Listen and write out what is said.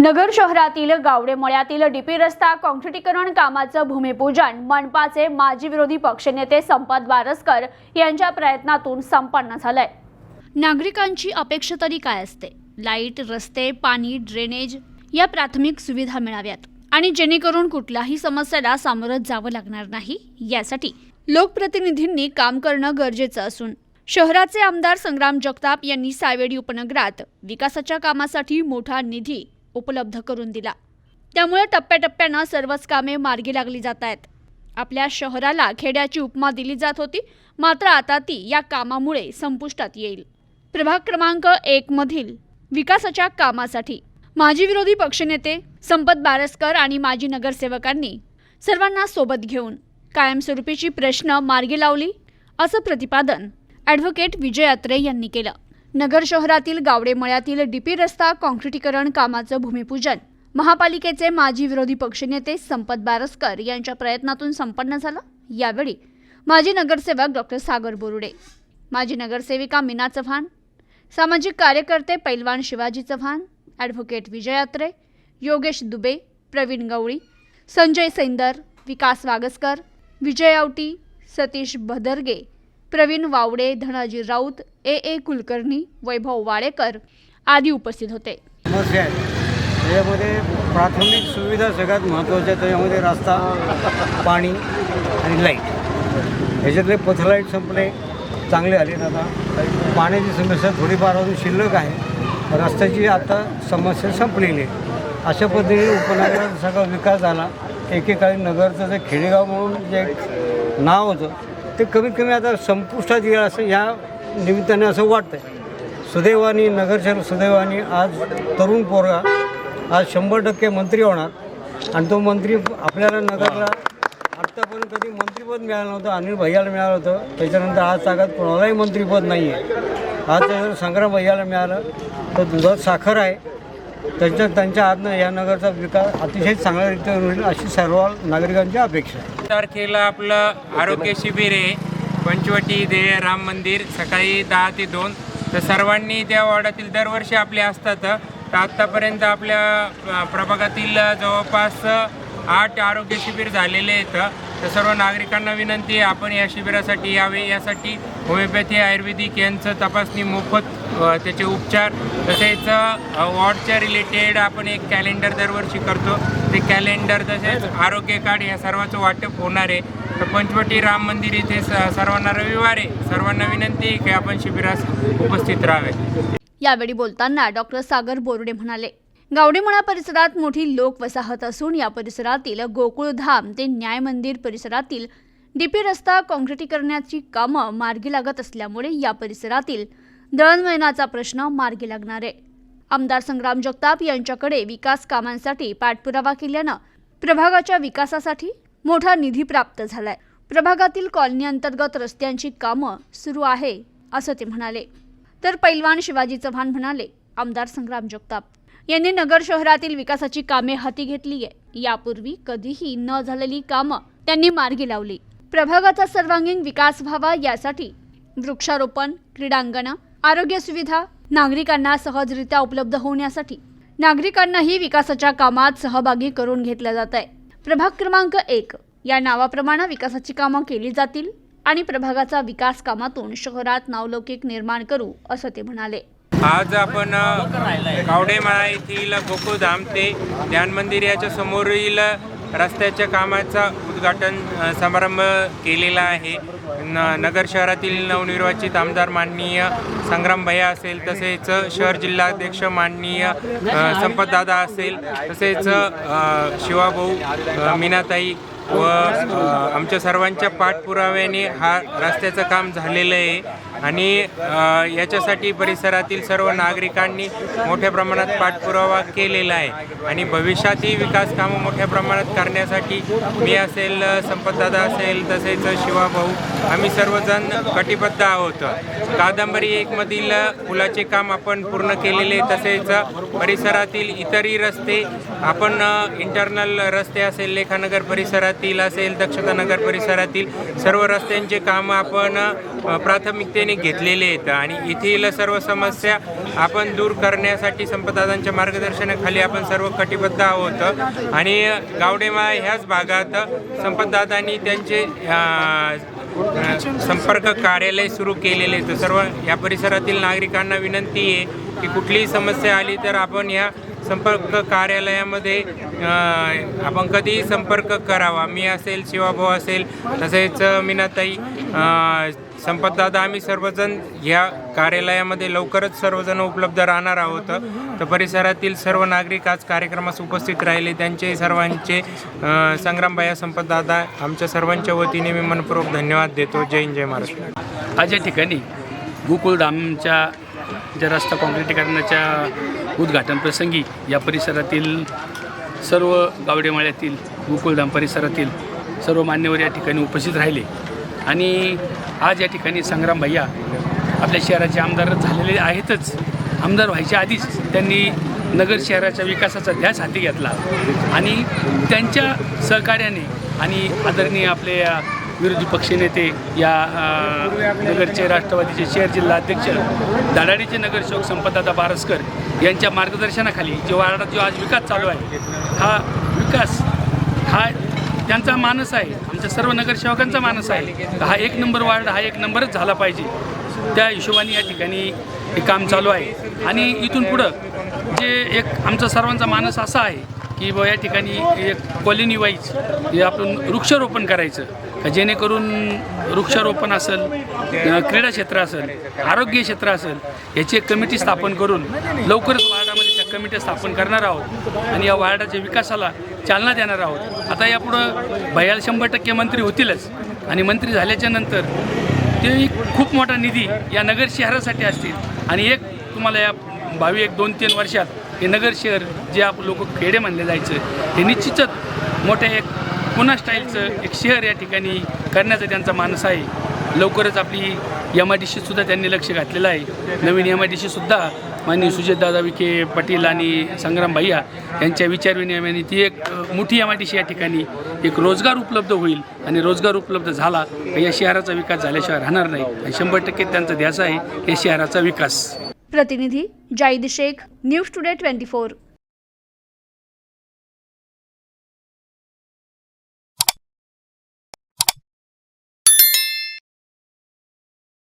नगर शहरातील गावडे मळ्यातील डीपी रस्ता काँक्रिटीकरण कामाचं भूमिपूजन मनपाचे माजी विरोधी पक्षनेते संपत बारसकर यांच्या प्रयत्नातून संपन्न झालंय. नागरिकांची अपेक्षा तरी काय असते? लाइट रस्ते पाणी ड्रेनेज या प्राथमिक सुविधा मिळाव्यात. आणि जेणेकरून कुठल्याही समस्येला सामोरं जावं लागणार नाही यासाठी लोकप्रतिनिधींनी काम करणं गरजेचं असून शहराचे आमदार संग्राम जगताप यांनी सावेडी उपनगरात विकासाच्या कामासाठी मोठा निधी उपलब्ध करून दिला. त्यामुळे टप्प्याटप्प्यानं सर्वच कामे मार्गी लागली जात आहेत. आपल्या शहराला खेड्याची उपमा दिली जात होती मात्र आता ती या कामामुळे संपुष्टात येईल. प्रभाग क्रमांक एक मधील विकासाच्या कामासाठी. माजी विरोधी पक्षनेते संपत बारसकर आणि माजी नगरसेवकांनी सर्वांना सोबत घेऊन कायमस्वरूपीची प्रश्न मार्गी लावली असं प्रतिपादन ॲडव्होकेट विजय अत्रे यांनी केलं. नगर शहरातील गावडे मळ्यातील डीपी रस्ता काँक्रिटीकरण कामाचं भूमिपूजन. महापालिकेचे माजी विरोधी पक्षनेते संपत बारसकर यांच्या प्रयत्नातून संपन्न झालं. यावेळी माजी नगरसेवक डॉक्टर सागर बोरुडे माजी नगरसेविका मीना चव्हाण सामाजिक कार्यकर्ते पैलवान Shivaji Chavan advocate Vijay Atre Yogesh Dubey Pravin Gawali Sanjay Saindar Vikas Wagaskar Vijay Awati Satish Bhadarge Pravin Wavde Dhanaji Raut A. A. Kulkarni Vaibhav Wadekar आदी उपस्थित होते. समस्या आहे त्याच्यामध्ये प्राथमिक सुविधा सगळ्यात महत्त्वाच्या त्याच्यामध्ये रस्ता पाणी आणि लाइट ह्याच्यातले पथलाईट संपले. चांगले आले आता. पाण्याची समस्या थोडीफार अजून शिल्लक आहे. रस्त्याची आता समस्या संपलेली आहे. अशा पद्धतीने उपनगरात सगळा विकास झाला. एकेकाळी नगरचं जे खेडेगाव म्हणून जे नाव होतं ते कमीत कमी आता संपुष्टात येईल असं या निमित्ताने असं वाटतंय. सुदैवानी नगरसेवक सुदैवानी आज तरुण पोरगा आज शंभर टक्के मंत्री होणार. आणि तो मंत्री आपल्याला नगरला आत्तापर्यंत कधी मंत्रीपद मिळालं नव्हतं अनिल भैयाला मिळालं होतं. त्याच्यानंतर आज तागात कोणालाही मंत्रीपद नाही आहे आज जर संग्राम भैयाला मिळालं तर दुधात साखर आहे. त्यांच्या त्यांच्या हातनं या नगरचा विकास अतिशय चांगल्या रीतीने होईल अशी सर्व नागरिकांची अपेक्षा आहे. तारखेला आपलं आरोग्य शिबिर आहे. पंचवटी दे राम मंदिर सकाळी दहा ते दोन. तर सर्वांनी त्या वॉर्डातील दरवर्षी आपले असतात. तर आत्तापर्यंत आपल्या प्रभागातील जवळपास आठ आरोग्य शिबिर झालेले आहेत. तर सर्व नागरिकांना विनंती आहे आपण या शिबिरासाठी यावे. यासाठी होमिओपॅथी आयुर्वेदिक यांचं तपासणी मोफत त्याचे उपचार तसेच वॉर्डच्या रिलेटेड आपण एक कॅलेंडर दरवर्षी करतो. ते कॅलेंडर तसेच आरोग्य कार्ड या सर्वांचं वाटप होणार आहे. तर पंचवटी राम मंदिर इथे सर्वांना रविवार आहे. सर्वांना विनंती आहे की आपण शिबिरास उपस्थित राहावे. यावेळी बोलताना डॉक्टर सागर बोर्डे म्हणाले. गावडेमळा परिसरात मोठी लोक वसाहत असून या परिसरातील गोकुळधाम ते न्याय मंदिर परिसरातील डीपी रस्ता काँक्रिटीकरणाची कामं मार्गी लागत असल्यामुळे या परिसरातील दळणवळणाचा प्रश्न मार्गी लागणार आहे. आमदार संग्राम जगताप यांच्याकडे विकास कामांसाठी पाठपुरावा केल्यानं प्रभागाच्या विकासासाठी मोठा निधी प्राप्त झालाय. प्रभागातील कॉलनी अंतर्गत रस्त्यांची कामं सुरू आहे असं ते म्हणाले. तर पैलवान शिवाजी चव्हाण म्हणाले आमदार संग्राम जगताप. यांनी नगर शहरातील विकासाची कामे हाती घेतली आहे यापूर्वी कधीही न झालेली कामं त्यांनी मार्गी लावली. प्रभागाचा सर्वांगीण विकास व्हावा यासाठी वृक्षारोपण क्रीडांगणं आरोग्य सुविधा नागरिकांना सहजरित्या उपलब्ध होण्यासाठी नागरिकांनाही विकासाच्या कामात सहभागी करून घेतलं जात आहे प्रभाग क्रमांक एक. या नावाप्रमाणे विकासाची कामं केली जातील आणि प्रभागाचा विकास कामातून शहरात नावलौकिक निर्माण करू असं ते म्हणाले. आज आपण कावडेमाळा येथील गोकुळधाम ते ध्यान मंदिर याच्या समोरील रस्त्याच्या कामाचा उद्घाटन समारंभ केलेला आहे. न नगर शहरातील नवनिर्वाचित आमदार माननीय संग्राम भैया असेल तसेच शहर जिल्हाध्यक्ष माननीय संपतदादा असेल तसेच शिवाभाऊ मीनाताई व आमच्या सर्वांच्या पाठपुराव्याने हा रस्त्याचं काम झालेलं आहे. आणि याच्यासाठी परिसरातील सर्व नागरिकांनी मोठ्या प्रमाणात पाठपुरावा केलेला आहे. आणि भविष्यातही विकास कामं मोठ्या प्रमाणात करण्यासाठी मी असेल संपतदादा असेल तसेच शिवाभाऊ आम्ही सर्वजण कटिबद्ध आहोत. कादंबरी एकमधील पुलाचे काम आपण पूर्ण केलेले तसेच परिसरातील इतरही रस्ते आपण इंटरनल रस्ते असेल लेखानगर परिसरात परिसरातील असेल दक्षता नगर परिसरातील सर्व रस्त्यांचे कामं आपण प्राथमिकतेने घेतलेले आहेत. आणि येथील सर्व समस्या आपण दूर करण्यासाठी संपदादांच्या मार्गदर्शनाखाली आपण सर्व कटिबद्ध आहोत. आणि गावडेमा ह्याच भागात संपतदादांनी त्यांचे संपर्क कार्यालय सुरू केलेले तर सर्व या परिसरातील नागरिकांना विनंती आहे की कुठलीही समस्या आली तर आपण या संपर्क कार्यालयामध्ये आपण कधीही संपर्क करावा. मी असेल शिवाभाऊ असेल तसेच मीनाताई संपतदादा आम्ही सर्वजण या कार्यालयामध्ये लवकरच सर्वजण उपलब्ध राहणार आहोत. तर परिसरातील सर्व नागरिक आज कार्यक्रमास उपस्थित राहिले. त्यांचे सर्वांचे संग्रामबाया संपतदादा आमच्या सर्वांच्या वतीने मी मनपूर्वक धन्यवाद देतो. जय हिंद जय महाराष्ट्र. आज या ठिकाणी गोकुळधामच्या ज्या रस्ता काँक्रिटीकरणाच्या उद्घाटनप्रसंगी या परिसरातील सर्व गावडेमाळ्यातील गोकुळधाम परिसरातील सर्व मान्यवर या ठिकाणी उपस्थित राहिले. आणि आज या ठिकाणी संग्राम भैया आपल्या शहराचे आमदार झालेले आहेतच. आमदार व्हायच्या आधीच त्यांनी नगर शहराच्या विकासाचा ध्यास हाती घेतला. आणि त्यांच्या सहकार्याने आणि आदरणीय आपले विरोधी पक्षनेते या नगरचे राष्ट्रवादीचे शहर जिल्हा अध्यक्ष दाडाडीचे नगरसेवक संपतदादा बारसकर यांच्या मार्गदर्शनाखाली जो वार्डात जो आज विकास चालू आहे हा विकास हा त्यांचा मानस आहे आमच्या सर्व नगरसेवकांचा मानस आहे. हा एक नंबर वार्ड हा एक नंबरच झाला पाहिजे. त्या हिशोबाने या ठिकाणी हे काम चालू आहे. आणि इथून पुढं जे एक आमचा सर्वांचा मानस असा आहे की बुवा या ठिकाणी एक कॉलनी वाईज हे आपण वृक्षारोपण करायचं. का जेणेकरून वृक्षारोपण असेल क्रीडा क्षेत्र असेल आरोग्य क्षेत्र असेल याची एक कमिटी स्थापन करून लवकरच वार्डामध्ये त्या कमिटी स्थापन करणार आहोत आणि या वार्डाच्या विकासाला चालना देणार आहोत. आता यापुढं भयाल शंभर टक्के मंत्री होतीलच आणि मंत्री झाल्याच्यानंतर ते खूप मोठा निधी या नगर शहरासाठी असतील. आणि एक तुम्हाला या भावी एक दोन तीन वर्षात हे नगर शहर जे आप लोक खेडे म्हणले जायचं हे निश्चितच मोठ्या एक पुन्हा स्टाईलचं एक शहर या ठिकाणी करण्याचा त्यांचा मानस आहे. लवकरच आपली एम आय डी सुद्धा त्यांनी लक्ष घातलेलं आहे. नवीन एम आय डी सुद्धा माननीय सुजयदादा विखे पाटील आणि संग्राम भैया यांच्या विचारविनिमयाने ती एक मोठी एम आय डी सी या ठिकाणी एक रोजगार उपलब्ध होईल आणि रोजगार उपलब्ध झाला या शहराचा विकास झाल्याशिवाय राहणार नाही. आणि शंभर टक्के त्यांचा ध्यास आहे या शहराचा विकास. प्रतिनिधी Zaid Shaikh news today twenty four.